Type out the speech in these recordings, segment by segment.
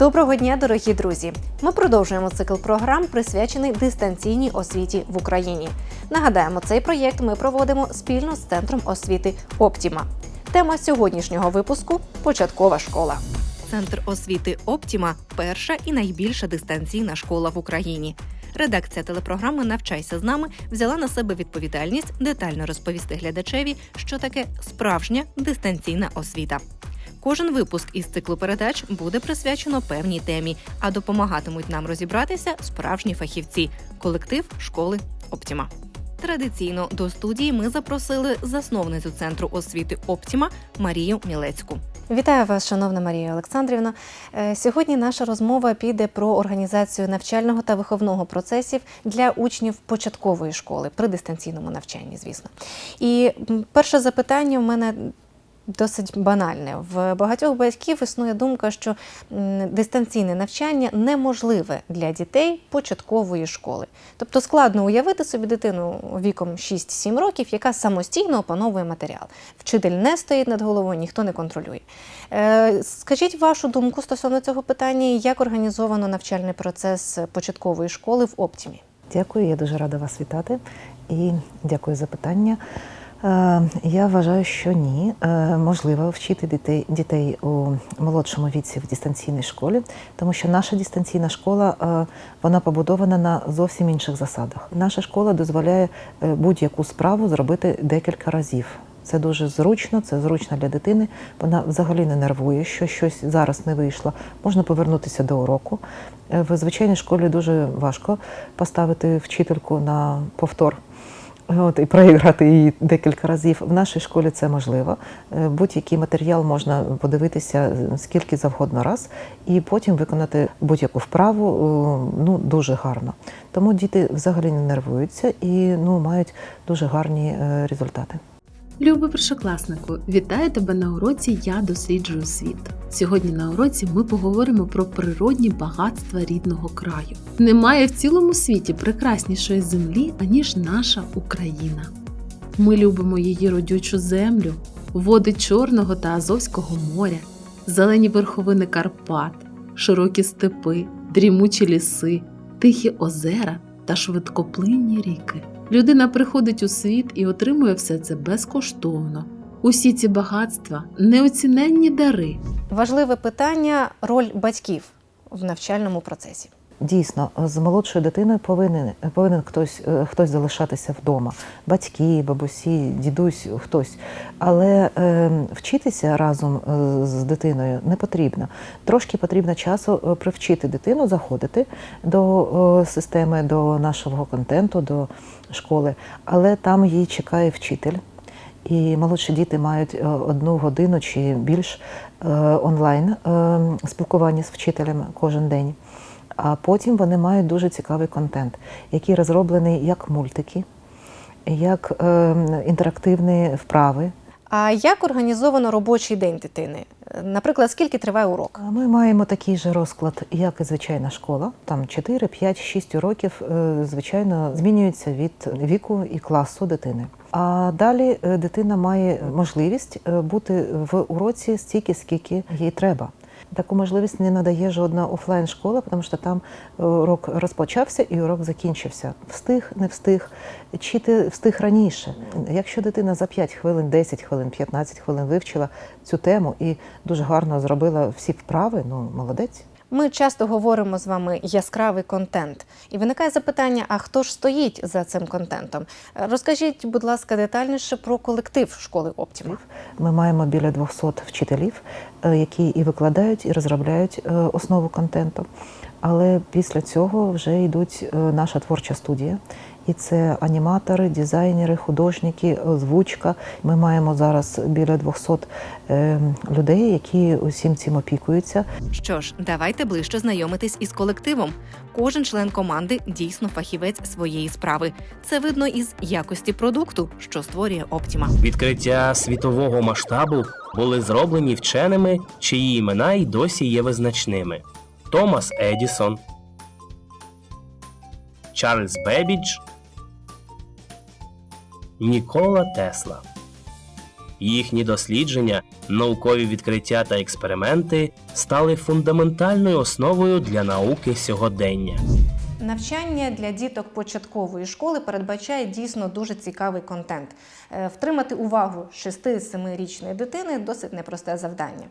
Доброго дня, дорогі друзі! Ми продовжуємо цикл програм, присвячений дистанційній освіті в Україні. Нагадаємо, цей проєкт ми проводимо спільно з центром освіти Оптіма. Тема сьогоднішнього випуску початкова школа. Центр освіти Оптіма перша і найбільша дистанційна школа в Україні. Редакція телепрограми Навчайся з нами взяла на себе відповідальність детально розповісти глядачеві, що таке справжня дистанційна освіта. Кожен випуск із циклу передач буде присвячено певній темі, а допомагатимуть нам розібратися справжні фахівці колектив школи Оптіма. Традиційно до студії ми запросили засновницю центру освіти Оптіма Марію Мілецьку. Вітаю вас, шановна Марія Олександрівна. Е, Сьогодні наша розмова піде про організацію навчального та виховного процесів для учнів початкової школи при дистанційному навчанні, звісно. І перше запитання в мене досить банальне. В багатьох батьків існує думка, що дистанційне навчання неможливе для дітей початкової школи. Тобто складно уявити собі дитину віком 6-7 років, яка самостійно опановує матеріал. Вчитель не стоїть над головою, ніхто не контролює. Е, Скажіть вашу думку стосовно цього питання, як організовано навчальний процес початкової школи в Оптімі? Дякую, я дуже рада вас вітати і дякую за питання. Е, Я вважаю, що ні. Е, Можливо вчити дітей, дітей у молодшому віці в дистанційній школі, тому що наша дистанційна школа е, вона побудована на зовсім інших засадах. Наша школа дозволяє будь-яку справу зробити декілька разів. Це дуже зручно, це зручно для дитини. Вона взагалі не нервує, що щось зараз не вийшло. Можна повернутися до уроку. В звичайній школі дуже важко поставити вчительку на повтор. От, і проіграти її декілька разів. В нашій школі це можливо. Е, Будь-який матеріал можна подивитися е, скільки завгодно раз, і потім виконати будь-яку вправу е, ну, дуже гарно. Тому діти взагалі не нервуються і ну, мають дуже гарні результати. Любий першокласнику, вітаю тебе на уроці Я досліджую світ. Сьогодні на уроці ми поговоримо про природні багатства рідного краю. Немає в цілому світі прекраснішої землі, аніж наша Україна. Ми любимо її родючу землю, води Чорного та Азовського моря, зелені верховини Карпат, широкі степи, дрімучі ліси, тихі озера та швидкоплинні ріки. Людина приходить у світ і отримує все це безкоштовно. Усі ці багатства неоціненні дари. Важливе питання роль батьків в навчальному процесі. Дійсно, з молодшою дитиною повинен, повинен хтось, е, хтось залишатися вдома. Батьки, бабусі, дідусь, хтось. Але е, вчитися разом е, з дитиною не потрібно. Трошки потрібно часу е, привчити дитину заходити до системи, до нашого контенту, до школи. Але там її чекає вчитель. І молодші діти мають одну годину чи більш онлайн спілкування з вчителем кожен день. А потім вони мають дуже цікавий контент, який розроблений як мультики, як е, інтерактивні вправи. А як організовано робочий день дитини? Наприклад, скільки триває урок? Ми маємо такий же розклад, як і звичайна школа. Там 4, 5, 6 уроків, е, звичайно, змінюється від віку і класу дитини. А далі е, дитина має можливість е, бути в уроці стільки, скільки їй треба. Таку можливість не надає жодна офлайн школа, тому що там е, урок розпочався і урок закінчився. Встиг, не встиг, чи ти встиг раніше. Якщо дитина за 5 хвилин, 10 хвилин, 15 хвилин вивчила цю тему і дуже гарно зробила всі вправи, ну молодець. Ми часто говоримо з вами яскравий контент, і виникає запитання: а хто ж стоїть за цим контентом? Розкажіть, будь ласка, детальніше про колектив школи Оптіма. Ми маємо біля 200 вчителів, е, які і викладають, і розробляють е, основу контенту. Але після цього вже йдуть е, наша творча студія. І це аніматори, дизайнери, художники, озвучка. Ми маємо зараз біля 200 е, людей, які усім цим опікуються. Що ж, давайте ближче знайомитись із колективом. Кожен член команди дійсно фахівець своєї справи. Це видно із якості продукту, що створює Оптіма. Відкриття світового масштабу були зроблені вченими, чиї імена й досі є визначними: Томас Едісон, Чарльз Бебідж, Нікола Тесла. Їхні дослідження, наукові відкриття та експерименти стали фундаментальною основою для науки сьогодення. Навчання для діток початкової школи передбачає дійсно дуже цікавий контент. Е, Втримати увагу 6-7-річної дитини досить непросте завдання.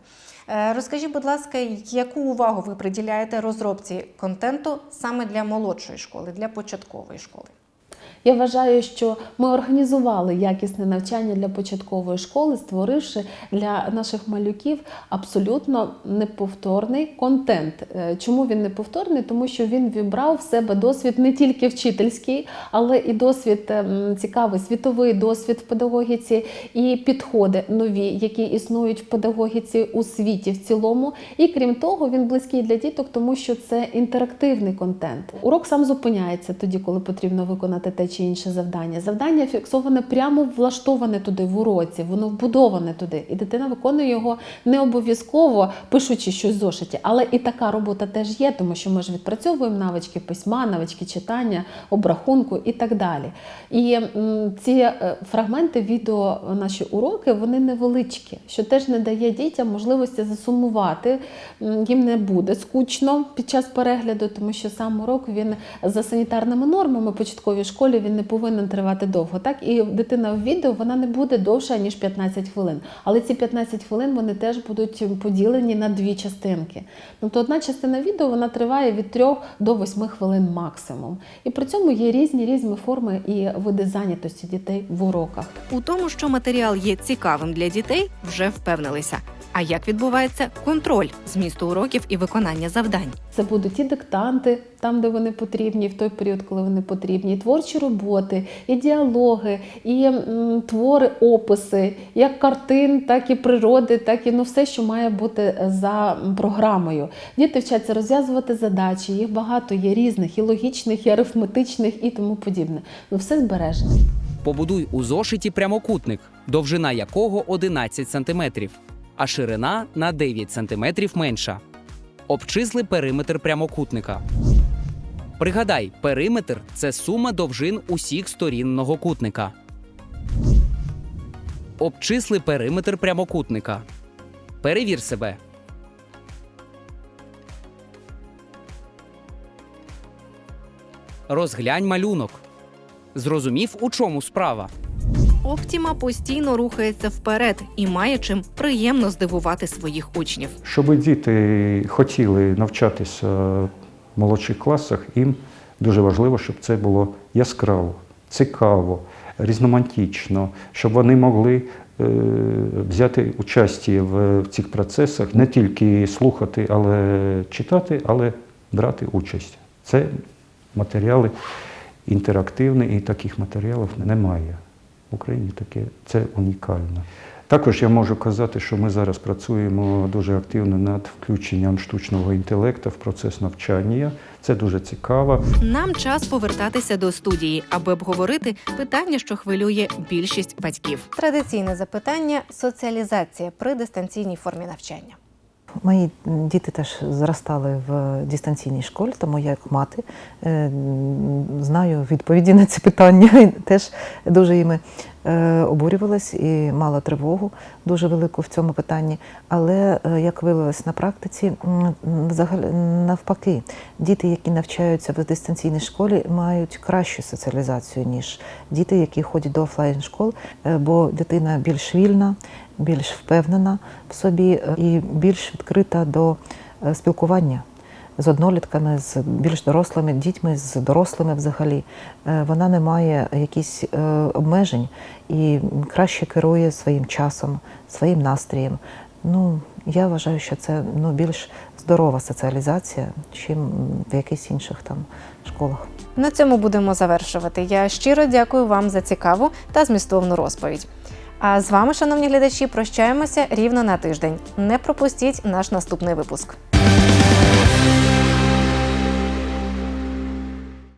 Е, Розкажіть, будь ласка, яку увагу ви приділяєте розробці контенту саме для молодшої школи, для початкової школи? Я вважаю, що ми організували якісне навчання для початкової школи, створивши для наших малюків абсолютно неповторний контент. Е, Чому він неповторний? Тому що він вібрав в себе досвід не тільки вчительський, але і досвід ем, цікавий, світовий досвід в педагогіці, і підходи нові, які існують в педагогіці у світі в цілому. І крім того, він близький для діток, тому що це інтерактивний контент. Урок сам зупиняється тоді, коли потрібно виконати те чи інше завдання. Завдання фіксоване прямо влаштоване туди в уроці, воно вбудоване туди, і дитина виконує його не обов'язково пишучи щось в зошиті. Але і така робота теж є, тому що ми ж відпрацьовуємо навички письма, навички читання, обрахунку і так далі. І ці е, фрагменти відео, наші уроки, вони невеличкі, що теж не дає дітям можливості засумувати. Їм не буде скучно під час перегляду, тому що сам урок він за санітарними нормами початковій школі він не повинен тривати довго. Так і дитина в відео вона не буде довша ніж 15 хвилин. Але ці 15 хвилин вони теж будуть поділені на дві частинки. Тобто одна частина відео вона триває від 3 до 8 хвилин максимум. І при цьому є різні різні форми і види зайнятості дітей в уроках. У тому, що матеріал є цікавим для дітей, вже впевнилися. А як відбувається контроль змісту уроків і виконання завдань? Це будуть і диктанти, там, де вони потрібні, в той період, коли вони потрібні, і творчі роботи, і діалоги, і м, твори, описи, як картин, так і природи, так і ну все, що має бути за програмою. Діти вчаться розв'язувати задачі, їх багато є різних, і логічних, і арифметичних, і тому подібне. Ну все збережено. Побудуй у зошиті прямокутник, довжина якого 11 см, а ширина на 9 см менша. Обчисли периметр прямокутника. Пригадай, периметр це сума довжин усіх сторін многокутника. Обчисли периметр прямокутника. Перевір себе. Розглянь малюнок. Зрозумів, у чому справа. Оптіма постійно рухається вперед і має чим приємно здивувати своїх учнів. Щоб діти хотіли навчатися в молодших класах, їм дуже важливо, щоб це було яскраво, цікаво, різноманітно, щоб вони могли е, взяти участь в цих процесах, не тільки слухати, але читати, але брати участь. Це матеріали інтерактивні, і таких матеріалів немає. В Україні таке це унікально. Також я можу казати, що ми зараз працюємо дуже активно над включенням штучного інтелекту в процес навчання. Це дуже цікаво. Нам час повертатися до студії, аби обговорити питання, що хвилює більшість батьків. Традиційне запитання соціалізація при дистанційній формі навчання. Мої діти теж зростали в дистанційній школі, тому я як мати е, знаю відповіді на ці питання. І теж дуже іми е, обурювалась і мала тривогу дуже велику в цьому питанні. Але е, як виявилось на практиці, взагалі навпаки, діти, які навчаються в дистанційній школі, мають кращу соціалізацію, ніж діти, які ходять до офлайн школ, е, бо дитина більш вільна, більш впевнена в собі е, і більш відкрита до е, спілкування з однолітками, з більш дорослими дітьми, з дорослими взагалі. Е, Вона не має якісь е, обмежень і краще керує своїм часом, своїм настроєм. Ну, я вважаю, що це ну, більш здорова соціалізація, чим в якихось інших там школах. На цьому будемо завершувати. Я щиро дякую вам за цікаву та змістовну розповідь. А з вами, шановні глядачі, прощаємося рівно на тиждень. Не пропустіть наш наступний випуск.